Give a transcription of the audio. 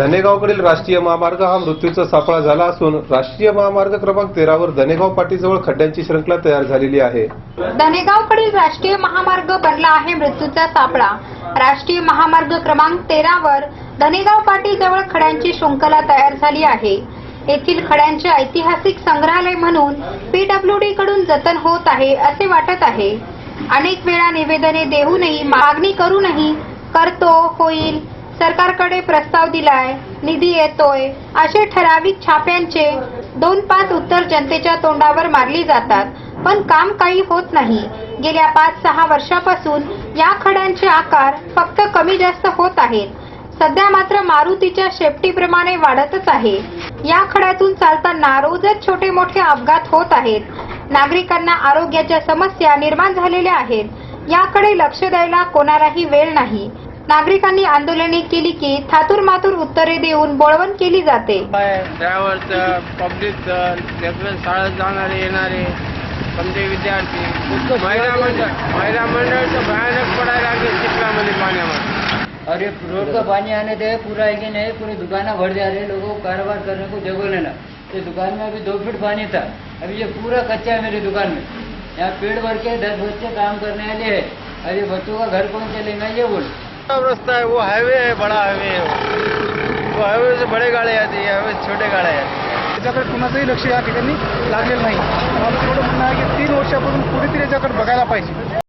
धनेगावकडील राष्ट्रीय महामार्ग हा मृत्यूचा सापळा झाला असून राष्ट्रीय महामार्ग क्रमांक तेरावर धनेगाव पाटीजवळ खड्ड्यांची श्रंखला तयार झालेली आहे. धनेगावकडील राष्ट्रीय महामार्ग बनला आहे मृत्यूचा सापळा राष्ट्रीय महामार्ग क्रमांक तेरावर धनेगाव पाटीजवळ खड्यांची शृंखला तयार झाली आहे. येथील खड्यांचे ऐतिहासिक संग्रहालय म्हणून पीडब्ल्यूडी कडून जतन होत आहे असे वाटत आहे. अनेक वेळा निवेदने देऊनही मागणी करूनही करतो होईल सरकारकडे प्रस्ताव दिलाय निधी येतोय असे ठराविक छाप्यांचे दोन पाच उत्तर जनतेच्या तोंडावर मारली जातात. पण काम काही होत नाही. गेल्या पाच सहा वर्षापासून या खड्यांचे आकार फक्त कमी जास्त होत आहेत. सध्या मात्र मारुतीच्या शेपटीप्रमाणे वाढतच आहे. या खड्यातून चालताना रोजच छोटे मोठे अपघात होत आहेत. नागरिकांना आरोग्याच्या समस्या निर्माण झालेल्या आहेत. याकडे लक्ष द्यायला कोणालाही वेळ नाही. नागरिकांनी आंदोलने केली की थातूर मातूर उत्तरे देऊन बोळवण केली जाते. ड्रायव्हरचं पब्लिकचं लेकरं शाळेत जाणारे येणारे समजे विद्यार्थी महिला मंडळ महिला मंडळचं भयानक पडायला लागले चिखलामध्ये पाण्यामध्ये. और ये रोड का पानी आने दे पूरा है कि नहीं पूरी दुकानें भर जा रही है लोगों को कारोबार करने को जगह लेना ये दुकान में अभी दो फीट पानी था अभी ये पूरा कच्चा है मेरी दुकान में यहाँ पेड़ भर के दस बच्चे काम करने वाले हैं और ये बच्चों का घर कौन चलेगा ये बोल सब रास्ता है वो हाईवे है बड़ा हाईवे है वो। वो हाईवे से बड़े गाड्या आती है हाईवे छोटे गाड्या आती त्याच्याकडे कुणाचंही लक्ष या ठिकाणी लागलेलं नाही. मला एवढं म्हणणं आहे की तीन वर्षापासून कुणीतरी याच्याकडे बघायला पाहिजे.